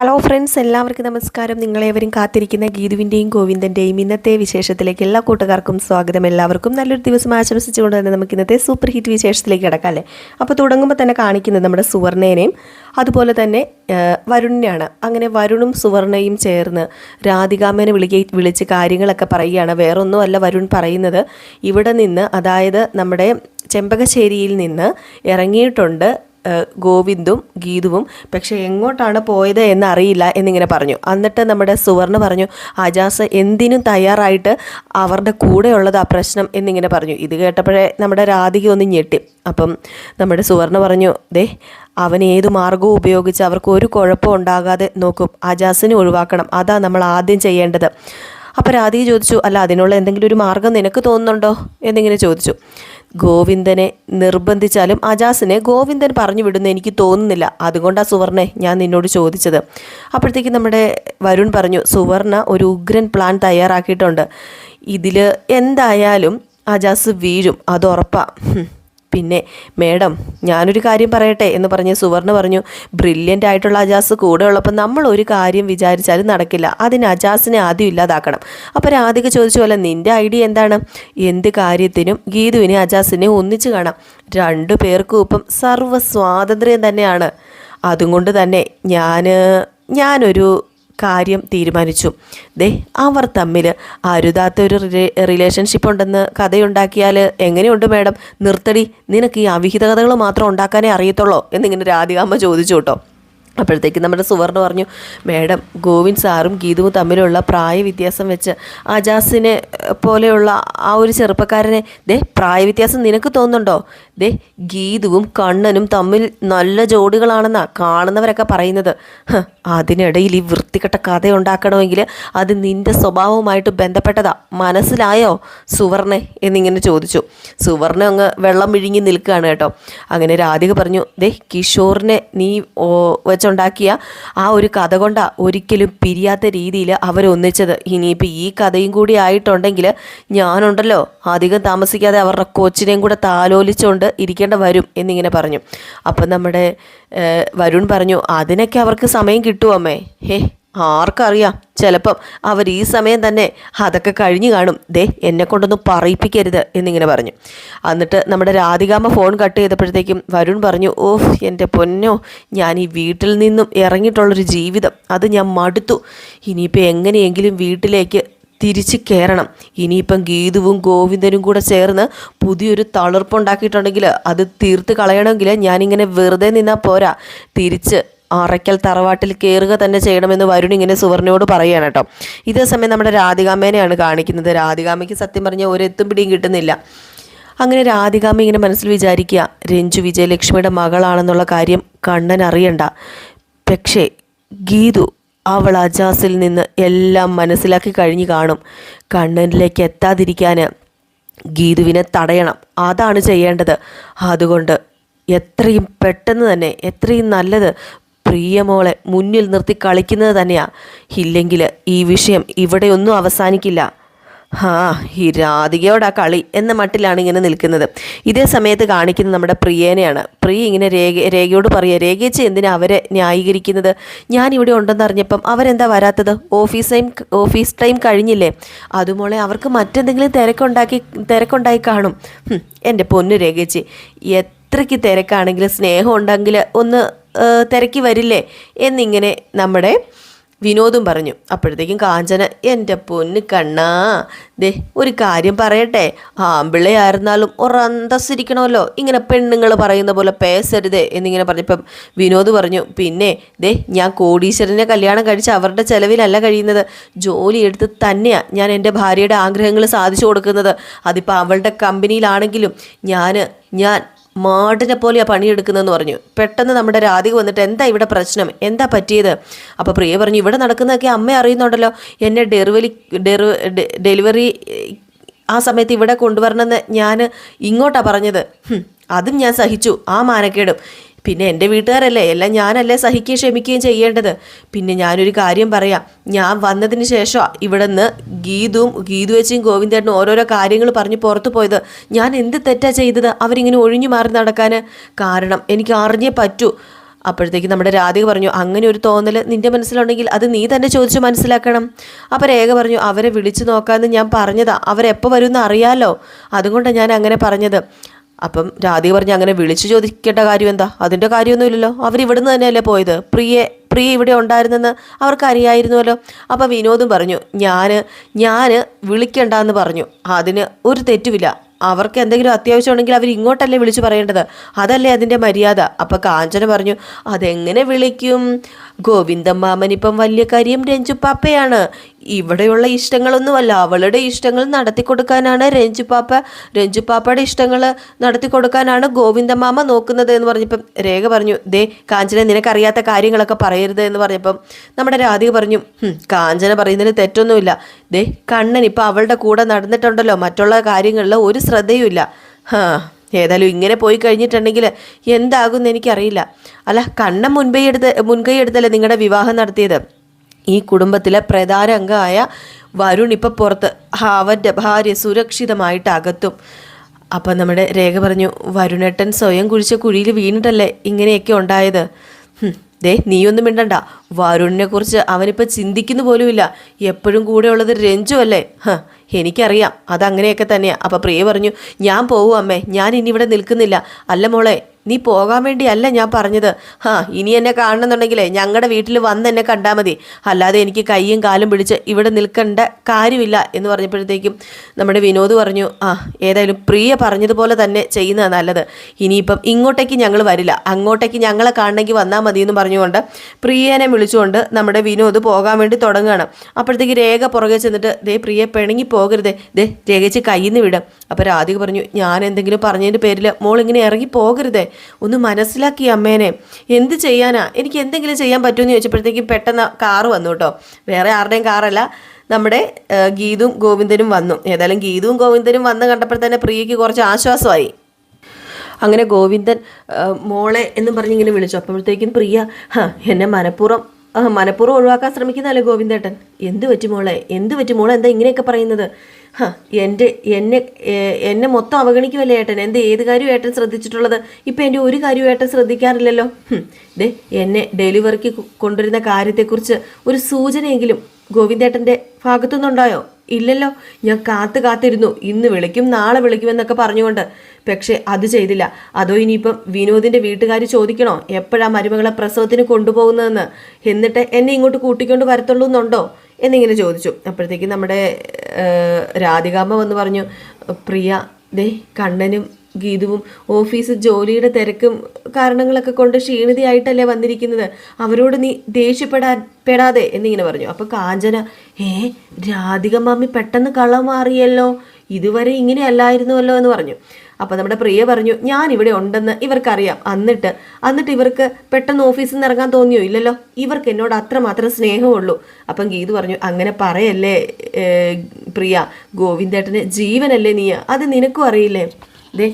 Hello friends എല്ലാവർക്കും നമസ്കാരം. നിങ്ങളേവരും കാത്തിരിക്കുന്ന ഗീതുവിന്റെയും ഗോവിന്ദന്റെയും ഇന്നത്തെ വിശേഷത്തിലേക്ക് എല്ലാ കൂട്ടുകാർക്കും സ്വാഗതം. എല്ലാവർക്കും നല്ലൊരു ദിവസം ആശംസിച്ചുകൊണ്ട് തന്നെ നമുക്ക് ഇന്നത്തെ സൂപ്പർ ഹിറ്റ് വിശേഷത്തിലേക്ക് കിടക്കാം അല്ലേ? അപ്പോൾ തുടങ്ങുമ്പോൾ തന്നെ കാണിക്കുന്നത് നമ്മുടെ സുവർണേനെയും അതുപോലെ തന്നെ വരുണിനെയാണ്. അങ്ങനെ വരുണും സുവർണയും ചേർന്ന് രാധികാമേനെ വിളിക്ക വിളിച്ച് കാര്യങ്ങളൊക്കെ പറയുകയാണ്. വേറൊന്നുമല്ല വരുൺ പറയുന്നത്. ഇവിടെ നിന്ന് അതായത് നമ്മുടെ ചെമ്പകശ്ശേരിയിൽ നിന്ന് ഇറങ്ങിയിട്ടുണ്ട് ഗോവിന്ദും ഗീതുവും. പക്ഷേ എങ്ങോട്ടാണ് പോയത് എന്നറിയില്ല എന്നിങ്ങനെ പറഞ്ഞു. എന്നിട്ട് നമ്മുടെ സുവർണ പറഞ്ഞു അജാസ് എന്തിനും തയ്യാറായിട്ട് അവരുടെ കൂടെയുള്ളത് ആ പ്രശ്നം എന്നിങ്ങനെ പറഞ്ഞു. ഇത് കേട്ടപ്പോഴേ നമ്മുടെ രാധിക ഒന്ന് ഞെട്ടി. അപ്പം നമ്മുടെ സുവർണ പറഞ്ഞു ദേ അവൻ ഏത് മാർഗവും ഉപയോഗിച്ച് അവർക്ക് ഒരു കുഴപ്പം ഉണ്ടാകാതെ നോക്കും. അജാസിനെ ഒഴിവാക്കണം. അതാ നമ്മൾ ആദ്യം ചെയ്യേണ്ടത്. അപ്പോൾ രാധിക ചോദിച്ചു അല്ല അതിനുള്ള എന്തെങ്കിലും ഒരു മാർഗം നിനക്ക് തോന്നുന്നുണ്ടോ? എന്നിങ്ങനെ ചോദിച്ചു. ഗോവിന്ദനെ നിർബന്ധിച്ചാലും അജാസിനെ ഗോവിന്ദൻ പറഞ്ഞു വിടുന്ന എനിക്ക് തോന്നുന്നില്ല. അതുകൊണ്ടാണ് സുവർണെ ഞാൻ നിന്നോട് ചോദിച്ചത്. അപ്പോഴത്തേക്ക് നമ്മുടെ വരുൺ പറഞ്ഞു സുവർണ ഒരു ഉഗ്രൻ പ്ലാൻ തയ്യാറാക്കിയിട്ടുണ്ട്. ഇതിൽ എന്തായാലും അജാസ് വീഴും. അത് ഉറപ്പാ. ഹും. പിന്നെ മേഡം ഞാനൊരു കാര്യം പറയട്ടെ എന്ന് പറഞ്ഞ് സുവർണ പറഞ്ഞു ബ്രില്യന്റ് ആയിട്ടുള്ള അജാസ് കൂടെ ഉള്ളപ്പോൾ നമ്മൾ ഒരു കാര്യം വിചാരിച്ചാലും നടക്കില്ല. അതിന് അജാസിനെ ആദ്യം ഇല്ലാതാക്കണം. അപ്പോൾ രാധിക ചോദിച്ചു പോലെ നിന്റെ ഐഡിയ എന്താണ്? എന്ത് കാര്യത്തിനും ഗീതുവിനെ അജാസിനെ ഒന്നിച്ചു കാണാം. രണ്ടു പേർക്കും ഇപ്പം സർവ സ്വാതന്ത്ര്യം തന്നെയാണ്. അതുകൊണ്ട് തന്നെ ഞാൻ ഞാനൊരു കാര്യം തീരുമാനിച്ചു. ദേ അവർ തമ്മിൽ അരുതാത്ത ഒരു റിലേഷൻഷിപ്പ് ഉണ്ടെന്ന് കഥയുണ്ടാക്കിയാൽ എങ്ങനെയുണ്ട് മേഡം? നിർത്തടി നിനക്ക് ഈ അവിഹിത കഥകൾ മാത്രം ഉണ്ടാക്കാനേ അറിയത്തുള്ളോ? എന്നിങ്ങനെ രാധികാമ്മ ചോദിച്ചു കേട്ടോ. അപ്പോഴത്തേക്ക് നമ്മുടെ സുവർണ പറഞ്ഞു മേഡം ഗോവിന്ദ് സാറും ഗീതുവും തമ്മിലുള്ള പ്രായ വ്യത്യാസം വെച്ച് അജാസിനെ പോലെയുള്ള ആ ഒരു ചെറുപ്പക്കാരനെ ദേ പ്രായ വ്യത്യാസം നിനക്ക് തോന്നുന്നുണ്ടോ? ദേ ഗീതുവും കണ്ണനും തമ്മിൽ നല്ല ജോഡികളാണെന്നാ കാണുന്നവരൊക്കെ പറയുന്നത്. അതിനിടയിൽ ഈ വൃത്തികെട്ട കഥ ഉണ്ടാക്കണമെങ്കിൽ അത് നിന്റെ സ്വഭാവവുമായിട്ട് ബന്ധപ്പെട്ടതാ. മനസ്സിലായോ? സുവർണെ എന്നിങ്ങനെ ചോദിച്ചു. സുവർണ അങ്ങ് വെള്ളം വിഴുങ്ങി നിൽക്കുകയാണ് കേട്ടോ. അങ്ങനെ രാധിക പറഞ്ഞു ദേ കിഷോറിനെ നീ വെച്ചുണ്ടാക്കിയ ആ ഒരു കഥ കൊണ്ടാ ഒരിക്കലും പിരിയാത്ത രീതിയിൽ അവരൊന്നിച്ചത് ഇനിയിപ്പോൾ ഈ കഥയും കൂടി ആയിട്ടുണ്ടെങ്കിൽ ഞാനുണ്ടല്ലോ. അധികം താമസിക്കാതെ അവരുടെ കൊച്ചിനെയും കൂടെ താലോലിച്ചുകൊണ്ട് ഇരിക്കേണ്ട വരും എന്നിങ്ങനെ പറഞ്ഞു. അപ്പം നമ്മുടെ വരുൺ പറഞ്ഞു അതിനൊക്കെ അവർക്ക് സമയം കിട്ടുമോ അമ്മേ. ഹേ ആർക്കറിയാം. ചിലപ്പം അവർ ഈ സമയം തന്നെ അതൊക്കെ കഴിഞ്ഞു കാണും. ദേ എന്നെ കൊണ്ടൊന്നും പറയിപ്പിക്കരുത് എന്നിങ്ങനെ പറഞ്ഞു. എന്നിട്ട് നമ്മുടെ രാധികാമ്മ ഫോൺ കട്ട് ചെയ്തപ്പോഴത്തേക്കും വരുൺ പറഞ്ഞു ഓഹ് എന്റെ പൊന്നോ ഞാൻ ഈ വീട്ടിൽ നിന്നും ഇറങ്ങിയിട്ടുള്ളൊരു ജീവിതം. അത് ഞാൻ മടുത്തു. ഇനിയിപ്പോൾ എങ്ങനെയെങ്കിലും വീട്ടിലേക്ക് തിരിച്ച് കയറണം ഇനിയിപ്പം ഗീതുവും ഗോവിന്ദനും കൂടെ ചേർന്ന് പുതിയൊരു തളിർപ്പുണ്ടാക്കിയിട്ടുണ്ടെങ്കിൽ അത് തീർത്ത് കളയണമെങ്കിൽ ഞാനിങ്ങനെ വെറുതെ നിന്നാൽ പോരാ. തിരിച്ച് അറയ്ക്കൽ തറവാട്ടിൽ കയറുക തന്നെ ചെയ്യണമെന്ന് വരുൺ ഇങ്ങനെ സുവർണയോട് പറയുകയാണ് കേട്ടോ. ഇതേ സമയം നമ്മുടെ രാധികാമേനെയാണ് കാണിക്കുന്നത്. രാധികാമയ്ക്ക് സത്യം പറഞ്ഞാൽ ഒരെത്തും പിടിയും കിട്ടുന്നില്ല. അങ്ങനെ രാധികാമ്മ ഇങ്ങനെ മനസ്സിൽ വിചാരിക്കുക രഞ്ജു വിജയലക്ഷ്മിയുടെ മകളാണെന്നുള്ള കാര്യം കണ്ണൻ അറിയണ്ട. പക്ഷേ ഗീതു അവൾ അജാസിൽ നിന്ന് എല്ലാം മനസ്സിലാക്കി കഴിഞ്ഞു കാണും. കണ്ണനിലേക്ക് എത്താതിരിക്കാൻ ഗീതുവിനെ തടയണം. അതാണ് ചെയ്യേണ്ടത്. അതുകൊണ്ട് എത്രയും പെട്ടെന്ന് തന്നെ എത്രയും നല്ലത് പ്രിയമോളെ മുന്നിൽ നിർത്തി കളിക്കുന്നത് തന്നെയാണ് ഇല്ലെങ്കിൽ ഈ വിഷയം ഇവിടെയൊന്നും അവസാനിക്കില്ല. ആ ഈ രാധികയോടാ കളി എന്ന മട്ടിലാണ് ഇങ്ങനെ നിൽക്കുന്നത്. ഇതേ സമയത്ത് കാണിക്കുന്നത് നമ്മുടെ പ്രിയേനെയാണ്. പ്രിയ ഇങ്ങനെ രേഖ രേഖയോട് പറയുക രേഖയിച്ച് എന്തിനാ അവരെ ന്യായീകരിക്കുന്നത്? ഞാൻ ഇവിടെ ഉണ്ടെന്ന് അറിഞ്ഞപ്പം അവരെന്താ വരാത്തത്? ഓഫീസ് ടൈം ഓഫീസ് ടൈം കഴിഞ്ഞില്ലേ? അതുമോളെ അവർക്ക് മറ്റെന്തെങ്കിലും തിരക്കുണ്ടാക്കി തിരക്കുണ്ടായി കാണും. എന്റെ പൊന്നു രേഖയിച്ച് എത്രയ്ക്ക് തിരക്കാണെങ്കിലും സ്നേഹം ഉണ്ടെങ്കിൽ ഒന്ന് തിരക്കി വരില്ലേ? എന്നിങ്ങനെ നമ്മുടെ വിനോദും പറഞ്ഞു. അപ്പോഴത്തേക്കും കാഞ്ചന എന്റെ പൊന്ന് കണ്ണാ ദേ ഒരു കാര്യം പറയട്ടെ. ആമ്പിള്ളയായിരുന്നാലും ഒരന്തസ്സിരിക്കണമല്ലോ ഇങ്ങനെ പെണ്ണുങ്ങൾ പറയുന്ന പോലെ പേസരുതേ എന്നിങ്ങനെ പറഞ്ഞപ്പം വിനോദ് പറഞ്ഞു പിന്നെ ദേ ഞാൻ കോടീശ്വരനെ കല്യാണം കഴിച്ച് അവരുടെ ചെലവിലല്ല കഴിയുന്നത്. ജോലി എടുത്ത് തന്നെയാണ് ഞാൻ എന്റെ ഭാര്യയുടെ ആഗ്രഹങ്ങൾ സാധിച്ചു കൊടുക്കുന്നത്. അതിപ്പോൾ അവളുടെ കമ്പനിയിലാണെങ്കിലും ഞാൻ ഞാൻ മാടിനെ പോലെയാണ് പണിയെടുക്കുന്നതെന്ന് പറഞ്ഞു. പെട്ടെന്ന് നമ്മുടെ രാധിക വന്നിട്ട് എന്താ ഇവിടെ പ്രശ്നം? എന്താ പറ്റിയത്? അപ്പോൾ പ്രിയ പറഞ്ഞു ഇവിടെ നടക്കുന്നതൊക്കെ അമ്മ അറിയുന്നുണ്ടല്ലോ. എന്നെ ഡെറിവലി ഡെറി ഡെലിവറി ആ സമയത്ത് ഇവിടെ കൊണ്ടുവരണമെന്ന് ഞാൻ ഇങ്ങോട്ടാണ് പറഞ്ഞത്. അതും ഞാൻ സഹിച്ചു. ആ മാനക്കേടും. പിന്നെ എന്റെ വീട്ടുകാരല്ലേ എല്ലാം ഞാനല്ലേ സഹിക്കുകയും ക്ഷമിക്കുകയും ചെയ്യേണ്ടത്. പിന്നെ ഞാനൊരു കാര്യം പറയാം. ഞാൻ വന്നതിന് ശേഷം ഇവിടെ നിന്ന് ഗീതുവും ഗീതു വെച്ചും ഗോവിന്ദേട്ടനും ഓരോരോ കാര്യങ്ങൾ പറഞ്ഞ് പുറത്തു പോയത്. ഞാൻ എന്ത് തെറ്റാ ചെയ്തത്? അവരിങ്ങനെ ഒഴിഞ്ഞു മാറി നടക്കാൻ കാരണം എനിക്ക് അറിഞ്ഞേ പറ്റൂ. അപ്പോഴത്തേക്ക് നമ്മുടെ രാധിക പറഞ്ഞു അങ്ങനെ ഒരു തോന്നൽ നിന്റെ മനസ്സിലുണ്ടെങ്കിൽ അത് നീ തന്നെ ചോദിച്ച് മനസ്സിലാക്കണം. അപ്പോൾ രേഖ പറഞ്ഞു അവരെ വിളിച്ചു നോക്കാമെന്ന് ഞാൻ പറഞ്ഞതാ. അവരെപ്പോൾ വരുമെന്ന് അറിയാമല്ലോ അതുകൊണ്ടാണ് ഞാൻ അങ്ങനെ പറഞ്ഞത്. അപ്പം രാധിക പറഞ്ഞ് അങ്ങനെ വിളിച്ചു ചോദിക്കേണ്ട കാര്യം എന്താ? അതിന്റെ കാര്യമൊന്നുമില്ലല്ലോ. അവർ ഇവിടുന്ന് തന്നെയല്ലേ പോയത്? പ്രിയെ പ്രിയ ഇവിടെ ഉണ്ടായിരുന്നെന്ന് അവർക്ക് അറിയായിരുന്നുവല്ലോ അപ്പോൾ വിനോദും പറഞ്ഞു ഞാൻ ഞാൻ വിളിക്കണ്ടെന്ന് പറഞ്ഞു. അതിന് ഒരു തെറ്റുമില്ല. അവർക്ക് എന്തെങ്കിലും അത്യാവശ്യം ഉണ്ടെങ്കിൽ അവർ ഇങ്ങോട്ടല്ലേ വിളിച്ചു പറയേണ്ടത്. അതല്ലേ അതിന്റെ മര്യാദ. അപ്പം കാഞ്ചന പറഞ്ഞു അതെങ്ങനെ വിളിക്കും? ഗോവിന്ദം മാമൻ ഇപ്പം വലിയ കാര്യം രഞ്ജുപ്പാപ്പയാണ് ഇവിടെയുള്ള ഇഷ്ടങ്ങളൊന്നുമല്ല. അവളുടെ ഇഷ്ടങ്ങൾ നടത്തി കൊടുക്കാനാണ് രഞ്ജു പാപ്പ രഞ്ജു പാപ്പയുടെ ഇഷ്ടങ്ങൾ നടത്തി കൊടുക്കാനാണ് ഗോവിന്ദ മാമ നോക്കുന്നത് എന്ന് പറഞ്ഞപ്പം രേഖ പറഞ്ഞു ദേ കാഞ്ചന നിനക്കറിയാത്ത കാര്യങ്ങളൊക്കെ പറയരുത് എന്ന് പറഞ്ഞപ്പം നമ്മുടെ രാധിക പറഞ്ഞു കാഞ്ചന പറയുന്നതിൽ തെറ്റൊന്നുമില്ല. ദേ കണ്ണൻ ഇപ്പം അവളുടെ കൂടെ നടന്നിട്ടുണ്ടല്ലോ മറ്റുള്ള കാര്യങ്ങളിൽ ഒരു ശ്രദ്ധയുമില്ല. ഹാ ഏതായാലും ഇങ്ങനെ പോയി കഴിഞ്ഞിട്ടുണ്ടെങ്കിൽ എന്താകുമെന്ന് എനിക്കറിയില്ല. അല്ല കണ്ണൻ മുൻപേ എടുത്ത് മുൻകൈ എടുത്തല്ലേ നിങ്ങളുടെ വിവാഹം നടത്തിയത്? ഈ കുടുംബത്തിലെ പ്രധാന അംഗമായ വരുൺ ഇപ്പം പുറത്ത് അവന്റെ ഭാര്യ സുരക്ഷിതമായിട്ട് അകത്തും അപ്പം നമ്മുടെ രേഖ പറഞ്ഞു വരുണേട്ടൻ സ്വയം കുഴിച്ച കുഴിയിൽ വീണിട്ടല്ലേ ഇങ്ങനെയൊക്കെ ഉണ്ടായത്? ദേ നീയൊന്നും മിണ്ടണ്ട. വരുണിനെ കുറിച്ച് അവനിപ്പോൾ ചിന്തിക്കുന്നു പോലുമില്ല. എപ്പോഴും കൂടെ ഉള്ളത് രഞ്ജു അല്ലേ? ഹ എനിക്കറിയാം. അതങ്ങനെയൊക്കെ തന്നെയാണ് അപ്പം പ്രിയ പറഞ്ഞു ഞാൻ പോവും അമ്മേ. ഞാൻ ഇനി ഇവിടെ നിൽക്കുന്നില്ല. അല്ല മോളെ നീ പോകാൻ വേണ്ടിയല്ല ഞാൻ പറഞ്ഞത്. ആ ഇനി എന്നെ കാണണമെന്നുണ്ടെങ്കിലേ ഞങ്ങളുടെ വീട്ടിൽ വന്ന് എന്നെ കണ്ടാൽ മതി. അല്ലാതെ എനിക്ക് കൈയും കാലും പിടിച്ച് ഇവിടെ നിൽക്കേണ്ട കാര്യമില്ല എന്ന് പറഞ്ഞപ്പോഴത്തേക്കും നമ്മുടെ വിനോദ് പറഞ്ഞു ആ ഏതായാലും പ്രിയ പറഞ്ഞതുപോലെ തന്നെ ചെയ്യുന്നതാണ് നല്ലത്. ഇനിയിപ്പം ഇങ്ങോട്ടേക്ക് ഞങ്ങൾ വരില്ല. അങ്ങോട്ടേക്ക് ഞങ്ങളെ കാണണമെങ്കിൽ വന്നാൽ മതി എന്ന് പറഞ്ഞുകൊണ്ട് പ്രിയനെ വിളിച്ചുകൊണ്ട് നമ്മുടെ വിനോദ് പോകാൻ വേണ്ടി തുടങ്ങുകയാണ് അപ്പോഴത്തേക്ക് രേഖ പുറകെ ചെന്നിട്ട് ദേ പ്രിയ പിണങ്ങി പോകരുതേ. ദേ രേഖച്ച് കയ്യിൽ നിന്ന് വിടും. അപ്പോൾ രാധിക പറഞ്ഞു ഞാൻ എന്തെങ്കിലും പറഞ്ഞതിന്റെ പേരിൽ മോൾ ഇങ്ങനെ ഇറങ്ങി പോകരുതേ. ഒന്ന് മനസ്സിലാക്കി അമ്മേനെ. എന്ത് ചെയ്യാനാ? എനിക്ക് എന്തെങ്കിലും ചെയ്യാൻ പറ്റുമെന്ന് ചോദിച്ചപ്പോഴത്തേക്കും പെട്ടെന്ന് കാറ് വന്നു കേട്ടോ. വേറെ ആരുടെയും കാറല്ല. നമ്മുടെ ഗീതും ഗോവിന്ദനും വന്നു. ഏതായാലും ഗീതും ഗോവിന്ദനും വന്ന് കണ്ടപ്പോൾ തന്നെ പ്രിയയ്ക്ക് കുറച്ച് ആശ്വാസമായി. അങ്ങനെ ഗോവിന്ദൻ മോളെ എന്നും പറഞ്ഞിങ്ങനെ വിളിച്ചു. അപ്പോഴത്തേക്കും പ്രിയ എന്നെ മനഃപൂർവം മനഃപൂർവം ഒഴിവാക്കാൻ ശ്രമിക്കുന്നതല്ലേ ഗോവിന്ദേട്ടൻ? എന്ത് പറ്റി മോളെ? എന്ത് പറ്റി മോളെ? എന്താ ഇങ്ങനെയൊക്കെ പറയുന്നത്? എന്റെ എന്നെ എന്നെ മൊത്തം അവഗണിക്കുമല്ലേ ഏട്ടൻ? എന്ത് ഏത് കാര്യവും ഏട്ടൻ ശ്രദ്ധിച്ചിട്ടുള്ളത്? ഇപ്പം എന്റെ ഒരു കാര്യവും ഏട്ടൻ ശ്രദ്ധിക്കാറില്ലല്ലോ. ദേ എന്നെ ഡെലിവറിക്ക് കൊണ്ടുവരുന്ന കാര്യത്തെക്കുറിച്ച് ഒരു സൂചനയെങ്കിലും ഗോവിന്ദേട്ടന്റെ ഭാഗത്തുനിന്നുണ്ടായോ? ഇല്ലല്ലോ. ഞാൻ കാത്തു കാത്തിരുന്നു. ഇന്ന് വിളിക്കും നാളെ വിളിക്കുമെന്നൊക്കെ പറഞ്ഞുകൊണ്ട്. പക്ഷേ അത് ചെയ്തില്ല. അതോ ഇനിയിപ്പം വിനോദിന്റെ വീട്ടുകാർ ചോദിക്കണോ? എപ്പോഴാ മരുമകളെ പ്രസവത്തിന് കൊണ്ടുപോകുന്നതെന്ന്? എന്നിട്ട് എന്നെ ഇങ്ങോട്ട് കൂട്ടിക്കൊണ്ട് വരത്തുള്ളൂ എന്നുണ്ടോ എന്നിങ്ങനെ ചോദിച്ചു. അപ്പോഴത്തേക്കും നമ്മുടെ രാധികാമ്മ വന്ന് പറഞ്ഞു പ്രിയ ദേ കണ്ണനും ഗീതുവും ഓഫീസ് ജോലിയുടെ തിരക്കും കാരണങ്ങളൊക്കെ കൊണ്ട് ക്ഷീണിതയായിട്ടല്ലേ വന്നിരിക്കുന്നത്. അവരോട് നീ ദേഷ്യപ്പെടാ പെടാതെ എന്നിങ്ങനെ പറഞ്ഞു. അപ്പോൾ കാഞ്ചന ഏ രാധിക മാമി പെട്ടെന്ന് കള മാറിയല്ലോ. ഇതുവരെ ഇങ്ങനെ അല്ലായിരുന്നുവല്ലോ എന്ന് പറഞ്ഞു. അപ്പോൾ നമ്മുടെ പ്രിയ പറഞ്ഞു ഞാൻ ഇവിടെ ഉണ്ടെന്ന് ഇവർക്കറിയാം. എന്നിട്ട് എന്നിട്ട് ഇവർക്ക് പെട്ടെന്ന് ഓഫീസിൽ നിന്ന് ഇറങ്ങാൻ തോന്നിയോ? ഇല്ലല്ലോ. ഇവർക്ക് എന്നോട് അത്രമാത്രം സ്നേഹമുള്ളൂ. അപ്പം ഗീതു പറഞ്ഞു അങ്ങനെ പറയല്ലേ പ്രിയ. ഗോവിന്ദേട്ടന് ജീവനല്ലേ നീ അത് നിനക്കും അറിയില്ലേ? ദേ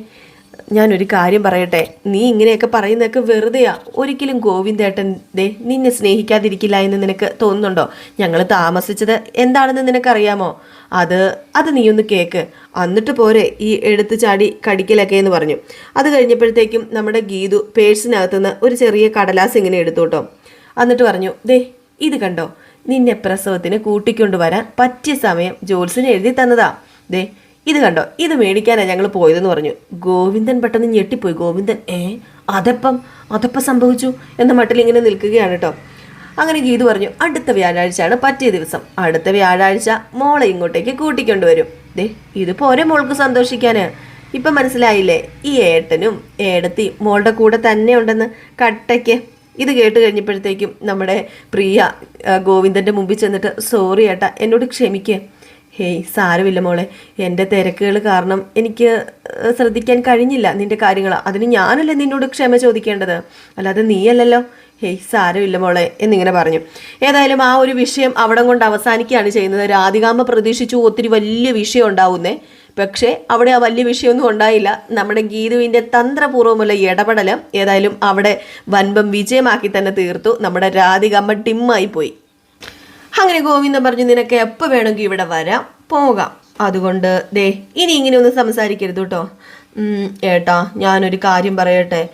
ഞാനൊരു കാര്യം പറയട്ടെ. നീ ഇങ്ങനെയൊക്കെ പറയുന്നതൊക്കെ വെറുതെയാ. ഒരിക്കലും ഗോവിന്ദേട്ടൻ ദേ നിന്നെ സ്നേഹിക്കാതിരിക്കില്ല എന്ന് നിനക്ക് തോന്നുന്നുണ്ടോ? ഞങ്ങൾ താമസിച്ചത് എന്താണെന്ന് നിനക്കറിയാമോ? അത് അത് നീ ഒന്ന് കേക്ക്. എന്നിട്ട് പോരെ ഈ എടുത്തു ചാടി കടിക്കലൊക്കെ എന്ന് പറഞ്ഞു. അത് കഴിഞ്ഞപ്പോഴത്തേക്കും നമ്മുടെ ഗീതു പേഴ്സിനകത്തുനിന്ന് ഒരു ചെറിയ കടലാസ് ഇങ്ങനെ എടുത്തു കേട്ടോ എന്നിട്ട് പറഞ്ഞു ദേ ഇത് കണ്ടോ? നിന്നെ പ്രസവത്തിന് കൂട്ടിക്കൊണ്ടുവരാൻ പറ്റിയ സമയം ജോത്സിന് എഴുതി തന്നതാ. ദേ ഇത് കണ്ടോ? ഇത് മേടിക്കാനാണ് ഞങ്ങൾ പോയതെന്ന് പറഞ്ഞു. ഗോവിന്ദൻ പെട്ടെന്ന് ഞെട്ടിപ്പോയി. ഗോവിന്ദൻ ഏ അതപ്പം? അതപ്പം സംഭവിച്ചു? എന്ന മട്ടിൽ ഇങ്ങനെ നിൽക്കുകയാണ് കേട്ടോ അങ്ങനെ ഗീതു പറഞ്ഞു അടുത്ത വ്യാഴാഴ്ചയാണ് പറ്റിയ ദിവസം. അടുത്ത വ്യാഴാഴ്ച മോളെ ഇങ്ങോട്ടേക്ക് കൂട്ടിക്കൊണ്ടുവരും ദേ ഇത് പോരെ മോൾക്ക് സന്തോഷിക്കാന്. ഇപ്പം മനസ്സിലായില്ലേ? ഈ ഏട്ടനും ഏടത്തി മോളുടെ കൂടെ തന്നെ ഉണ്ടെന്ന് കട്ടയ്ക്ക്. ഇത് കേട്ട് കഴിഞ്ഞപ്പോഴത്തേക്കും നമ്മുടെ പ്രിയ ഗോവിന്ദന്റെ മുമ്പിൽ ചെന്നിട്ട് സോറി ഏട്ടാ എന്നോട് ക്ഷമിക്കുക ഹേയ് സാരമില്ല മോളെ. എന്റെ തിരക്കുകൾ കാരണം എനിക്ക് ശ്രദ്ധിക്കാൻ കഴിഞ്ഞില്ല നിന്റെ കാര്യങ്ങൾ. അതിന് ഞാനല്ലേ നിന്നോട് ക്ഷമ ചോദിക്കേണ്ടത്? അല്ലാതെ നീയല്ലല്ലോ. ഹേയ് സാരമില്ല മോളെ എന്നിങ്ങനെ പറഞ്ഞു. ഏതായാലും ആ ഒരു വിഷയം അവിടം കൊണ്ട് അവസാനിക്കുകയാണ് ചെയ്യുന്നത്. രാധികാമ്മ പ്രതീക്ഷിച്ചു ഒത്തിരി വലിയ വിഷയം ഉണ്ടാവുന്നേ. പക്ഷേ അവിടെ ആ വലിയ വിഷയമൊന്നും ഉണ്ടായില്ല. നമ്മുടെ ഗീതുവിന്റെ തന്ത്രപൂർവമുള്ള ഇടപെടൽ ഏതായാലും അവിടെ വൻപം വിജയമാക്കി തന്നെ തീർത്തു. നമ്മുടെ രാധികാമ്മ ടിമ്മായി പോയി അങ്ങനെ ഗോവിന്ദൻ പറഞ്ഞു നിനക്ക് എപ്പോൾ വേണമെങ്കിൽ ഇവിടെ വരാം. പോകാം. അതുകൊണ്ട് ദേ ഇനി ഇങ്ങനെ ഒന്നും സംസാരിക്കരുത് കേട്ടോ. ഏട്ടാ ഞാനൊരു കാര്യം പറയട്ടെ.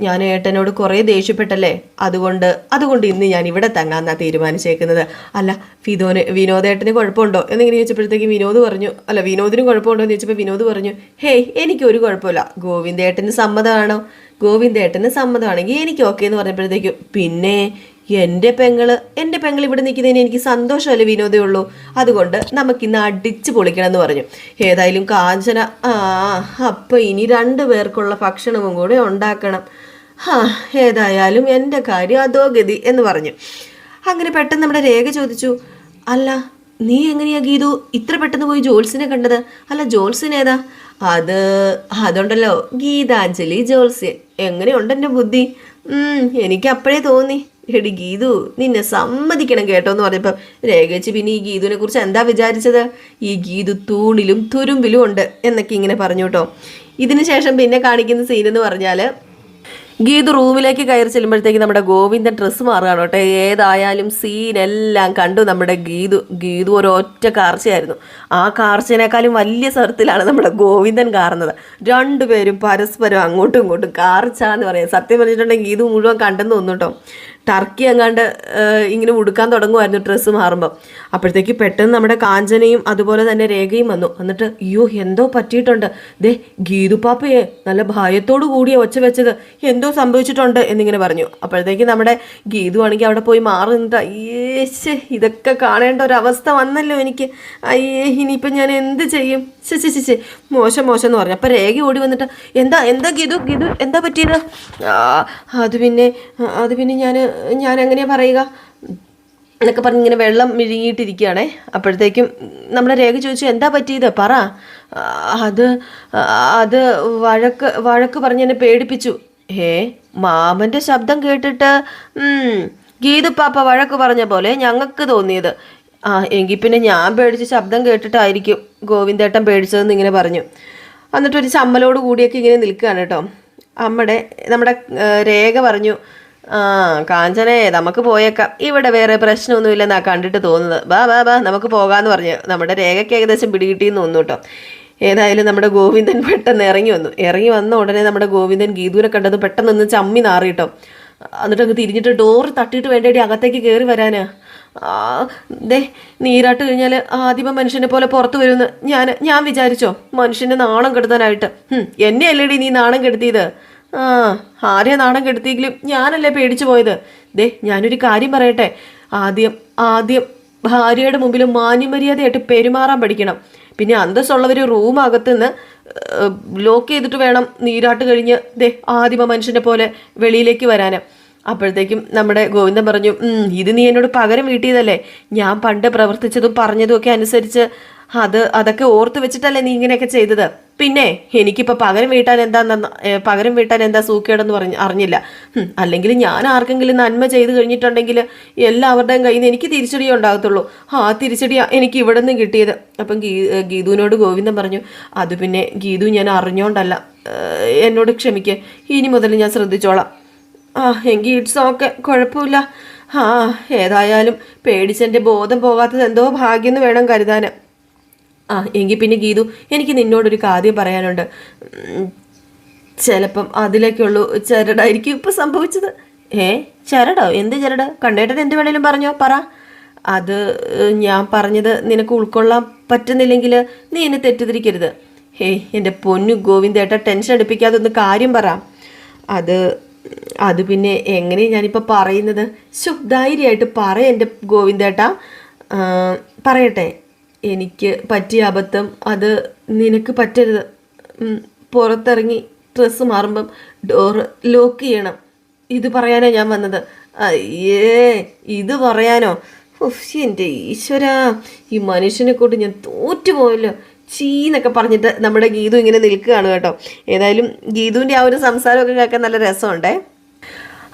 ഞാൻ ഏട്ടനോട് കുറേ ദേഷ്യപ്പെട്ടല്ലേ? അതുകൊണ്ട് അതുകൊണ്ട് ഇന്ന് ഞാൻ ഇവിടെ തങ്ങാന്നാ തീരുമാനിച്ചേക്കുന്നത്. അല്ല വിനോന് വിനോദേട്ടന് കുഴപ്പമുണ്ടോ? എന്നിങ്ങനെ ചോദിച്ചപ്പോഴത്തേക്ക് വിനോദ് പറഞ്ഞു അല്ല വിനോദിന് കുഴപ്പമുണ്ടോ? എന്ന് ചോദിച്ചപ്പോൾ വിനോദ് പറഞ്ഞു ഹേയ് എനിക്കൊരു കുഴപ്പമില്ല. ഗോവിന്ദേട്ടന് സമ്മതമാണോ? ഗോവിന്ദേട്ടന് സമ്മതമാണെങ്കിൽ എനിക്ക് ഓക്കെ എന്ന് പറഞ്ഞപ്പോഴത്തേക്കും പിന്നെ എന്റെ പെങ്ങൾ എന്റെ പെങ്ങൾ ഇവിടെ നിൽക്കുന്നതിന് എനിക്ക് സന്തോഷമല്ലേ വിനോദേ ഉള്ളൂ? അതുകൊണ്ട് നമുക്കിന്ന് അടിച്ച് പൊളിക്കണം എന്ന് പറഞ്ഞു. ഏതായാലും കാഞ്ചന ആ അപ്പം ഇനി രണ്ടു പേർക്കുള്ള ഭക്ഷണവും കൂടെ ഉണ്ടാക്കണം. ഹാ ഏതായാലും എന്റെ കാര്യം അതോ ഗതി എന്ന് പറഞ്ഞു. അങ്ങനെ പെട്ടെന്ന് നമ്മുടെ രേഖ ചോദിച്ചു. അല്ല നീ എങ്ങനെയാ ഗീതു? ഇത്ര പെട്ടെന്ന് പോയി ജോൽസിനെ കണ്ടത്? അല്ല ജോൾസിന് ഏതാ? അത് അതുണ്ടല്ലോ ഗീതാഞ്ജലി ജോൽസ്യൻ എങ്ങനെയുണ്ട് എന്റെ ബുദ്ധി? എനിക്ക് അപ്പോഴേ തോന്നി. എടി ഗീതു നിന്നെ സമ്മതിക്കണം കേട്ടോ എന്ന് പറഞ്ഞപ്പം രേഖച്ച് പിന്നെ ഈ ഗീതുവിനെ കുറിച്ച് എന്താ വിചാരിച്ചത്? ഈ ഗീതു തൂണിലും തുരുമ്പിലും ഉണ്ട് എന്നൊക്കെ ഇങ്ങനെ പറഞ്ഞു കേട്ടോ. ഇതിന് ശേഷം പിന്നെ കാണിക്കുന്ന സീൻ എന്ന് പറഞ്ഞാൽ ഗീതു റൂമിലേക്ക് കയറി ചെല്ലുമ്പോഴത്തേക്ക് നമ്മുടെ ഗോവിന്ദൻ ഡ്രസ്സ് മാറുകയാണ് കേട്ടോ. ഏതായാലും എല്ലാം കണ്ടു നമ്മുടെ ഗീതു ഗീതു ഒരൊറ്റ കാർച്ചയായിരുന്നു. ആ കാർച്ചേനേക്കാളും വലിയ സ്വരത്തിലാണ് നമ്മുടെ ഗോവിന്ദൻ കാർന്നത് രണ്ടുപേരും പരസ്പരം അങ്ങോട്ടും ഇങ്ങോട്ടും കാർച്ചാന്ന് പറയാം. സത്യം പറഞ്ഞിട്ടുണ്ടെങ്കിൽ ഗീതു മുഴുവൻ കണ്ടെന്ന് തോന്നുന്നു കേട്ടോ. ടർക്കി അങ്ങാണ്ട് ഇങ്ങനെ ഉടുക്കാൻ തുടങ്ങുമായിരുന്നു ഡ്രസ്സ് മാറുമ്പോൾ അപ്പോഴത്തേക്ക് പെട്ടെന്ന് നമ്മുടെ കാഞ്ചനയും അതുപോലെ തന്നെ രേഖയും വന്നു. എന്നിട്ട് അയ്യോ എന്തോ പറ്റിയിട്ടുണ്ട്. ദേ ഗീതുപ്പാപ്പയെ നല്ല ഭയത്തോടു കൂടിയ ഒച്ച വെച്ചത്. എന്തോ സംഭവിച്ചിട്ടുണ്ട് എന്നിങ്ങനെ പറഞ്ഞു. അപ്പോഴത്തേക്ക് നമ്മുടെ ഗീതു ആണെങ്കിൽ അവിടെ പോയി മാറി നിന്നിട്ട് അയ്യേശ് ഇതൊക്കെ കാണേണ്ട ഒരു അവസ്ഥ വന്നല്ലോ എനിക്ക്. അയ്യേ ഇനിയിപ്പം ഞാൻ എന്ത് ചെയ്യും? ശേ ശേ മോശം മോശം എന്ന് പറഞ്ഞു. അപ്പം രേഖ ഓടി വന്നിട്ട് എന്താ എന്താ ഗീതു ഗീതു എന്താ പറ്റിയത്? അത് പിന്നെ അത് പിന്നെ ഞാൻ ഞാൻ എങ്ങനെയാ പറയുക. എന്നൊക്കെ പറഞ്ഞ് ഇങ്ങനെ വെള്ളം മിഴുങ്ങിയിട്ടിരിക്കുകയാണേ അപ്പോഴത്തേക്കും നമ്മുടെ രേഖ ചോദിച്ചു എന്താ പറ്റിയത്? പറ. അത് അത് വഴക്ക് വഴക്ക് പറഞ്ഞ് എന്നെ പേടിപ്പിച്ചു. ഏ മാമന്റെ ശബ്ദം കേട്ടിട്ട് ഗീതുപ്പാപ്പ ഗീതു പാപ്പ വഴക്ക് പറഞ്ഞ പോലെ ഞങ്ങൾക്ക് തോന്നിയത്. ആ എങ്കിൽ പിന്നെ ഞാൻ പേടിച്ച് ശബ്ദം കേട്ടിട്ടായിരിക്കും ഗോവിന്ദേട്ടൻ പേടിച്ചതെന്ന് ഇങ്ങനെ പറഞ്ഞു. എന്നിട്ട് ഒരു ചമ്മലോട് കൂടിയൊക്കെ ഇങ്ങനെ നിൽക്കുകയാണ് കേട്ടോ. അമ്മടെ നമ്മുടെ രേഖ പറഞ്ഞു ആ കാഞ്ചനെ നമുക്ക് പോയേക്കാം. ഇവിടെ വേറെ പ്രശ്നമൊന്നുമില്ലെന്നാ കണ്ടിട്ട് തോന്നുന്നത്. ബാ ബാ ബാ നമുക്ക് പോകാമെന്ന് പറഞ്ഞു നമ്മുടെ രേഖയ്ക്ക് ഏകദേശം പിടികിട്ടിയെന്ന് തോന്നുന്നു കേട്ടോ. ഏതായാലും നമ്മുടെ ഗോവിന്ദൻ പെട്ടെന്ന് ഇറങ്ങി വന്നു. ഇറങ്ങി വന്ന ഉടനെ നമ്മുടെ ഗോവിന്ദൻ ഗീതുവിനെ കണ്ടത് പെട്ടെന്ന് ഒന്ന് ചമ്മി നാറി കേട്ടോ. എന്നിട്ട് അങ്ങ് തിരിഞ്ഞിട്ട് ഡോറ് തട്ടിയിട്ട് വേണ്ടേടി അകത്തേക്ക് കയറി വരാനാ. ദേ നീരാട്ട് കഴിഞ്ഞാൽ ആദ്യമ മനുഷ്യനെ പോലെ പുറത്തു വരുമെന്ന് ഞാൻ ഞാൻ വിചാരിച്ചോ. മനുഷ്യനെ നാണം കെടുത്താനായിട്ട്. എന്നെ അല്ലേടി നീ നാണം കെടുത്തിയത്? ആ ആരെയാ നാണം കെടുത്തിയെങ്കിലും ഞാനല്ലേ പേടിച്ചു പോയത്. ദേ ഞാനൊരു കാര്യം പറയട്ടെ. ആദ്യം ആദ്യം ഭാര്യയുടെ മുമ്പിൽ മാന്യമര്യാദയായിട്ട് പെരുമാറാൻ പഠിക്കണം. പിന്നെ അന്തസ്സുള്ളവർ റൂം അകത്തുനിന്ന് ലോക്ക് ചെയ്തിട്ട് വേണം നീരാട്ട് കഴിഞ്ഞ് ദേ ആദിമ മനുഷ്യനെ പോലെ വെളിയിലേക്ക് വരാൻ അപ്പോഴത്തേക്കും നമ്മുടെ ഗോവിന്ദൻ പറഞ്ഞു ഇത് നീ എന്നോട് പകരം വീട്ടിയതല്ലേ? ഞാൻ പണ്ട് പ്രവർത്തിച്ചതും പറഞ്ഞതും ഒക്കെ അനുസരിച്ച് അത് അതൊക്കെ ഓർത്ത് വെച്ചിട്ടല്ലേ നീ ഇങ്ങനെയൊക്കെ ചെയ്തത്. പിന്നെ എനിക്കിപ്പോൾ പകരം വീട്ടാൻ എന്താ നന്ന- പകരം വീട്ടാൻ എന്താ സൂക്കേടെന്ന് പറഞ്ഞ് അറിഞ്ഞില്ല. അല്ലെങ്കിൽ ഞാൻ ആർക്കെങ്കിലും നന്മ ചെയ്ത് കഴിഞ്ഞിട്ടുണ്ടെങ്കിൽ എല്ലാവരുടെയും കയ്യിൽ നിന്ന് എനിക്ക് തിരിച്ചടിയേ ഉണ്ടാകത്തുള്ളൂ. ആ തിരിച്ചടിയാ എനിക്ക് ഇവിടെ നിന്ന് കിട്ടിയത്. അപ്പം ഗീ ഗീതുവിനോട് ഗോവിന്ദൻ പറഞ്ഞു അത് പിന്നെ ഗീതു ഞാൻ അറിഞ്ഞോണ്ടല്ല. എന്നോട് ക്ഷമിക്കേ. ഇനി മുതൽ ഞാൻ ശ്രദ്ധിച്ചോളാം. ആ എങ്കിൽ ഇറ്റ്സ് കുഴപ്പമില്ല. ആ ഏതായാലും പേടിച്ചെന്റെ ബോധം പോകാത്തത് എന്തോ ഭാഗ്യം എന്ന് വേണം കരുതാൻ. ആ എങ്കിൽ പിന്നെ ഗീതു എനിക്ക് നിന്നോടൊരു കാര്യം പറയാനുണ്ട്. ചിലപ്പം അതിലേക്കുള്ളൂ ചരടായിരിക്കും ഇപ്പം സംഭവിച്ചത്. ഏ ചരടോ? എന്ത് ചരട്? കണ്ടേട്ടത് എന്ത് വേണേലും പറഞ്ഞോ പറ. അത് ഞാൻ പറഞ്ഞത് നിനക്ക് ഉൾക്കൊള്ളാൻ പറ്റുന്നില്ലെങ്കിൽ നീ എന്നെ തെറ്റിദ്ധരിക്കരുത്. ഹേയ് എന്റെ പൊന്നു ഗോവിന്ദേട്ട ടെൻഷൻ അടുപ്പിക്കാതെ ഒന്ന് കാര്യം പറ. അത് അത് പിന്നെ എങ്ങനെ ഞാനിപ്പോൾ പറയുന്നത്? ശുദ്ധായിരിയായിട്ട് പറ എന്റെ ഗോവിന്ദേട്ടാ. പറയട്ടെ. എനിക്ക് പറ്റിയ അബദ്ധം അത് നിനക്ക് പറ്റരുത്. പുറത്തിറങ്ങി ഡ്രസ്സ് മാറുമ്പം ഡോർ ലോക്ക് ചെയ്യണം. ഇത് പറയാനാ ഞാൻ വന്നത്. അയ്യേ ഇത് പറയാനോ? എന്റെ ഈശ്വര. ഈ മനുഷ്യനെ കൊണ്ട് ഞാൻ തോറ്റുപോയല്ലോ. ചീന്നൊക്കെ പറഞ്ഞിട്ട് നമ്മുടെ ഗീതു ഇങ്ങനെ നിൽക്കുകയാണ് കേട്ടോ. ഏതായാലും ഗീതുവിന്റെ ആ ഒരു സംസാരമൊക്കെ കേൾക്കാൻ നല്ല രസമുണ്ടേ.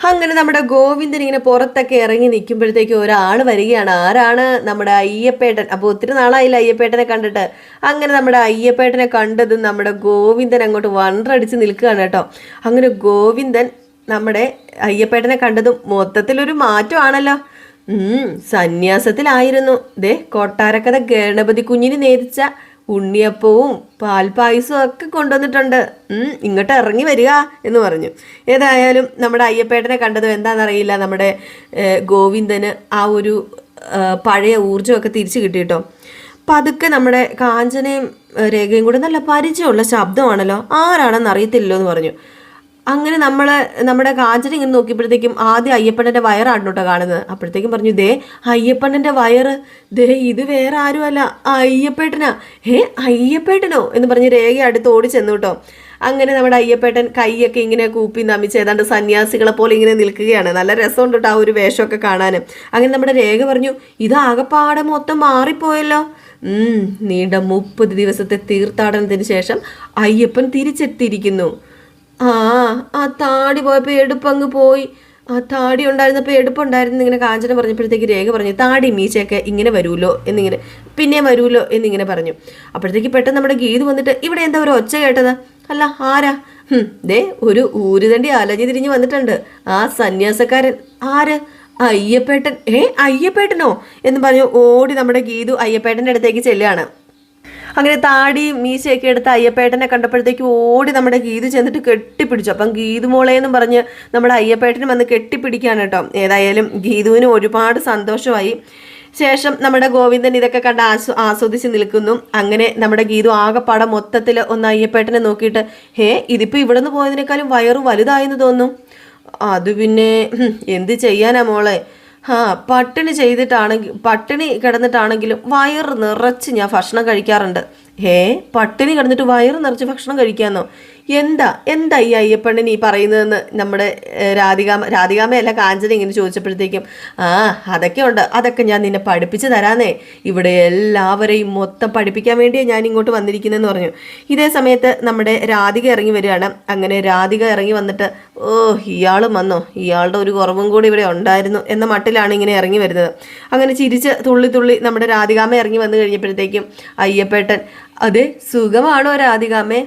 അങ്ങനെ നമ്മുടെ ഗോവിന്ദൻ ഇങ്ങനെ പുറത്തൊക്കെ ഇറങ്ങി നിൽക്കുമ്പോഴത്തേക്ക് ഒരാൾ വരികയാണ്. ആരാണ് നമ്മുടെ അയ്യപ്പേട്ടൻ? അപ്പോൾ ഒത്തിരി നാളായില്ല അയ്യപ്പേട്ടനെ കണ്ടിട്ട്. അങ്ങനെ നമ്മുടെ അയ്യപ്പേട്ടനെ കണ്ടത് നമ്മുടെ ഗോവിന്ദൻ അങ്ങോട്ട് വണ്ടടിച്ച് നിൽക്കുകയാണ് കേട്ടോ. അങ്ങനെ ഗോവിന്ദൻ നമ്മുടെ അയ്യപ്പേട്ടനെ കണ്ടതും മൊത്തത്തിലൊരു മാറ്റമാണല്ലോ. സന്യാസത്തിലായിരുന്നു. ദേ കൊട്ടാരക്കഥ ഗണപതി കുഞ്ഞിന് നേതിച്ച ഉണ്ണിയപ്പവും പാൽപായസവും ഒക്കെ കൊണ്ടുവന്നിട്ടുണ്ട്. ഇങ്ങോട്ട് ഇറങ്ങി വരിക എന്ന് പറഞ്ഞു. ഏതായാലും നമ്മുടെ അയ്യപ്പേട്ടനെ കണ്ടതും എന്താണെന്നറിയില്ല. നമ്മുടെ ഗോവിന്ദന് ആ ഒരു പഴയ ഊർജമൊക്കെ തിരിച്ചു കിട്ടിയിട്ടോ പതുക്കെ നമ്മുടെ കാഞ്ചനയും രേഖയും കൂടെ നല്ല പരിചയമുള്ള ശബ്ദമാണല്ലോ. ആരാണെന്ന് അറിയത്തില്ലല്ലോ എന്ന് പറഞ്ഞു. അങ്ങനെ നമ്മൾ നമ്മുടെ കാഞ്ചന ഇങ്ങനെ നോക്കിയപ്പോഴത്തേക്കും ആദ്യം അയ്യപ്പണ്ണന്റെ വയറാണ് കേട്ടോ കാണുന്നത്. അപ്പോഴത്തേക്കും പറഞ്ഞു ദേ അയ്യപ്പണ്ണന്റെ വയറ്. ദേ ഇത് വേറെ ആരുമല്ല. അയ്യപ്പേട്ടനാ. ഏ അയ്യപ്പേട്ടനോ? എന്ന് പറഞ്ഞ് രേഖ അടുത്ത് ഓടി ചെന്നു കേട്ടോ അങ്ങനെ നമ്മുടെ അയ്യപ്പേട്ടൻ കൈയൊക്കെ ഇങ്ങനെ കൂപ്പി നമിച്ച് ഏതാണ്ട് സന്യാസികളെ പോലെ ഇങ്ങനെ നിൽക്കുകയാണ്. നല്ല രസമുണ്ട് കേട്ടോ ആ ഒരു വേഷമൊക്കെ കാണാൻ അങ്ങനെ നമ്മുടെ രേഖ പറഞ്ഞു ഇത് ആകെപ്പാടെ മൊത്തം മാറിപ്പോയല്ലോ. നീണ്ട മുപ്പത് ദിവസത്തെ തീർത്ഥാടനത്തിന് ശേഷം അയ്യപ്പൻ തിരിച്ചെത്തിയിരിക്കുന്നു. ആ ആ താടി പോയപ്പോൾ എടുപ്പങ്ങ് പോയി. ആ താടി ഉണ്ടായിരുന്നപ്പോൾ എടുപ്പുണ്ടായിരുന്നു ഇങ്ങനെ കാഞ്ചന പറഞ്ഞപ്പോഴത്തേക്ക് രേഖ പറഞ്ഞു താടി മീശയൊക്കെ ഇങ്ങനെ വരുമല്ലോ എന്നിങ്ങനെ പിന്നെ വരുമല്ലോ എന്നിങ്ങനെ പറഞ്ഞു. അപ്പോഴത്തേക്ക് പെട്ടെന്ന് നമ്മുടെ ഗീത് വന്നിട്ട് ഇവിടെ എന്താ ഒരു ഒച്ച കേട്ടത്? അല്ല ആരാ? ദേ ഒരു ഊരുതണ്ടി അലഞ്ഞു തിരിഞ്ഞ് വന്നിട്ടുണ്ട്. ആ സന്യാസക്കാരൻ. ആര്? അയ്യപ്പേട്ടൻ. ഏ അയ്യപ്പേട്ടനോ? എന്ന് പറഞ്ഞു ഓടി നമ്മുടെ ഗീതു അയ്യപ്പേട്ടന്റെ അടുത്തേക്ക് ചെല്ലുകയാണ്. അങ്ങനെ താടി മീശയൊക്കെ എടുത്ത് അയ്യപ്പേട്ടനെ കണ്ടപ്പോഴത്തേക്ക് ഓടി നമ്മുടെ ഗീത് ചെന്നിട്ട് കെട്ടിപ്പിടിച്ചു. അപ്പം ഗീതു മോളെ എന്ന് പറഞ്ഞ് നമ്മുടെ അയ്യപ്പേട്ടനും വന്ന് കെട്ടിപ്പിടിക്കുകയാണ് കേട്ടോ. ഏതായാലും ഗീതുവിന് ഒരുപാട് സന്തോഷമായി. ശേഷം നമ്മുടെ ഗോവിന്ദൻ ഇതൊക്കെ കണ്ട് ആസ്വ ആസ്വദിച്ച് നിൽക്കുന്നു. അങ്ങനെ നമ്മുടെ ഗീതു ആകെപ്പാടെ മൊത്തത്തിൽ ഒന്ന് അയ്യപ്പേട്ടനെ നോക്കിയിട്ട് ഹേ ഇതിപ്പോൾ ഇവിടെ നിന്ന് പോയതിനേക്കാളും വയറ് വലുതായെന്ന് തോന്നും അത് പിന്നെ എന്ത് ചെയ്യാനാ മോളെ? പട്ടിണി ചെയ്തിട്ടാണെങ്കിൽ പട്ടിണി കിടന്നിട്ടാണെങ്കിലും വയറ് നിറച്ച് ഞാൻ ഭക്ഷണം കഴിക്കാറുണ്ട്. ഏ പട്ടിണി കിടന്നിട്ട് വയറ് നിറച്ച് ഭക്ഷണം കഴിക്കാന്നോ? എന്താ? എന്താ ഈ അയ്യപ്പണ്ണൻ ഈ പറയുന്നതെന്ന് നമ്മുടെ രാധികാമ രാധികാമയല്ല കാഞ്ചന ഇങ്ങനെ ചോദിച്ചപ്പോഴത്തേക്കും ആ അതൊക്കെ ഉണ്ട്. അതൊക്കെ ഞാൻ നിന്നെ പഠിപ്പിച്ച് തരാന്നേ. ഇവിടെ എല്ലാവരെയും മൊത്തം പഠിപ്പിക്കാൻ വേണ്ടിയാണ് ഞാൻ ഇങ്ങോട്ട് വന്നിരിക്കുന്നതെന്ന് പറഞ്ഞു. ഇതേ സമയത്ത് നമ്മുടെ രാധിക ഇറങ്ങി വരികയാണ്. അങ്ങനെ രാധിക ഇറങ്ങി വന്നിട്ട് ഓ ഇയാളും വന്നോ? ഇയാളുടെ ഒരു കുറവും കൂടി ഇവിടെ ഉണ്ടായിരുന്നു എന്ന മട്ടിലാണ് ഇങ്ങനെ ഇറങ്ങി വരുന്നത്. അങ്ങനെ ചിരിച്ച് തുള്ളി തുള്ളി നമ്മുടെ രാധികാമ ഇറങ്ങി വന്നു കഴിഞ്ഞപ്പോഴത്തേക്കും അയ്യപ്പേട്ടൻ അതെ സുഖമാണോ രാധികാമ്മേ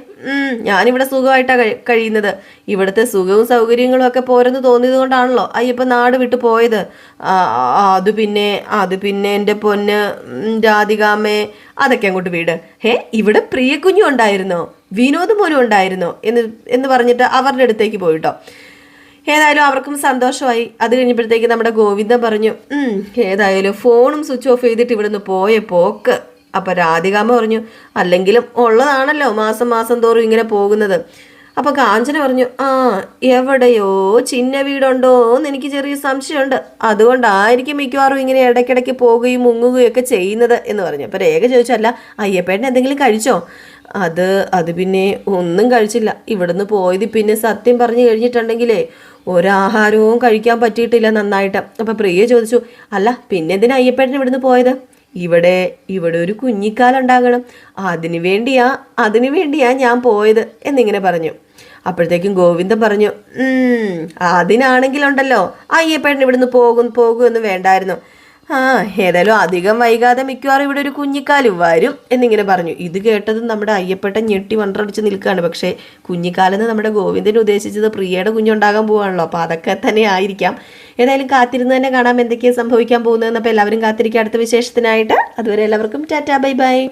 ഞാനിവിടെ സുഖമായിട്ടാ കഴി കഴിയുന്നത്. ഇവിടുത്തെ സുഖവും സൗകര്യങ്ങളും ഒക്കെ പോരെന്ന് തോന്നിയത് കൊണ്ടാണല്ലോ അയ്യപ്പ നാട് വിട്ട് പോയത്. അത് പിന്നെ അത് പിന്നെ എന്റെ പൊന്ന് രാധികാമ്മേ അതൊക്കെ അങ്ങോട്ട് വീട്. ഹേ ഇവിടെ പ്രിയ കുഞ്ഞു ഉണ്ടായിരുന്നോ? വിനോദ് മോനും ഉണ്ടായിരുന്നോ? എന്ന് എന്ന് പറഞ്ഞിട്ട് അവരുടെ അടുത്തേക്ക് പോയിട്ടോ. ഏതായാലും അവർക്കും സന്തോഷമായി. അത് കഴിഞ്ഞപ്പോഴത്തേക്ക് നമ്മുടെ ഗോവിന്ദൻ പറഞ്ഞു "ഉം, ഏതായാലും ഫോണും സ്വിച്ച് ഓഫ് ചെയ്തിട്ട് ഇവിടുന്ന് പോയ പോക്ക്. അപ്പൊ രാധികാമ്മ പറഞ്ഞു അല്ലെങ്കിലും ഉള്ളതാണല്ലോ മാസം മാസം തോറും ഇങ്ങനെ പോകുന്നത്. അപ്പൊ കാഞ്ചന പറഞ്ഞു ആ എവിടെയോ ചിന്ന വീടുണ്ടോ എന്ന് എനിക്ക് ചെറിയ സംശയമുണ്ട്. അതുകൊണ്ടായിരിക്കും മിക്കവാറും ഇങ്ങനെ ഇടയ്ക്കിടയ്ക്ക് പോവുകയും മുങ്ങുകയും ഒക്കെ ചെയ്യുന്നത് എന്ന് പറഞ്ഞു. അപ്പൊ രേഖ ചോദിച്ചല്ല അയ്യപ്പേട്ടൻ എന്തെങ്കിലും കഴിച്ചോ? അത് അത് പിന്നെ ഒന്നും കഴിച്ചില്ല. ഇവിടുന്ന് പോയത് പിന്നെ സത്യം പറഞ്ഞു കഴിഞ്ഞിട്ടുണ്ടെങ്കിലേ ഒരാഹാരവും കഴിക്കാൻ പറ്റിയിട്ടില്ല നന്നായിട്ട്. അപ്പൊ പ്രിയ ചോദിച്ചു അല്ല പിന്നെ എന്തിനാ അയ്യപ്പേട്ടൻ ഇവിടുന്ന് പോയത്? ഇവിടെ ഇവിടെ ഒരു കുഞ്ഞിക്കാലുണ്ടാകണം. അതിനു വേണ്ടിയാ അതിനു വേണ്ടിയാ ഞാൻ പോയത് എന്നിങ്ങനെ പറഞ്ഞു. അപ്പോഴത്തേക്കും ഗോവിന്ദൻ പറഞ്ഞു "ഉം, അതിനാണെങ്കിലുണ്ടല്ലോ അയ്യപ്പേട്ടൻ ഇവിടുന്ന് പോകും പോകും എന്ന് വേണ്ടായിരുന്നു. ആ ഏതായാലും അധികം വൈകാതെ മിക്കവാറും ഇവിടെ ഒരു കുഞ്ഞിക്കാൽ വരും എന്നിങ്ങനെ പറഞ്ഞു. ഇത് കേട്ടതും നമ്മുടെ അയ്യപ്പേട്ടൻ ഞെട്ടി വണ്ടറടിച്ച് നിൽക്കുകയാണ്. പക്ഷേ കുഞ്ഞിക്കാലെന്ന് നമ്മുടെ ഗോവിന്ദൻ ഉദ്ദേശിച്ചത് പ്രിയയുടെ കുഞ്ഞുണ്ടാകാൻ പോവാണല്ലോ. അപ്പോൾ അതൊക്കെ തന്നെ ആയിരിക്കാം. ഏതായാലും കാത്തിരുന്ന് തന്നെ കാണാം എന്തൊക്കെയാണ് സംഭവിക്കാൻ പോകുന്നതെന്ന്. അപ്പോൾ എല്ലാവരും കാത്തിരിക്കുക അടുത്ത വിശേഷത്തിനായിട്ട്. അതുവരെ എല്ലാവർക്കും ടാറ്റാ ബൈ ബൈ.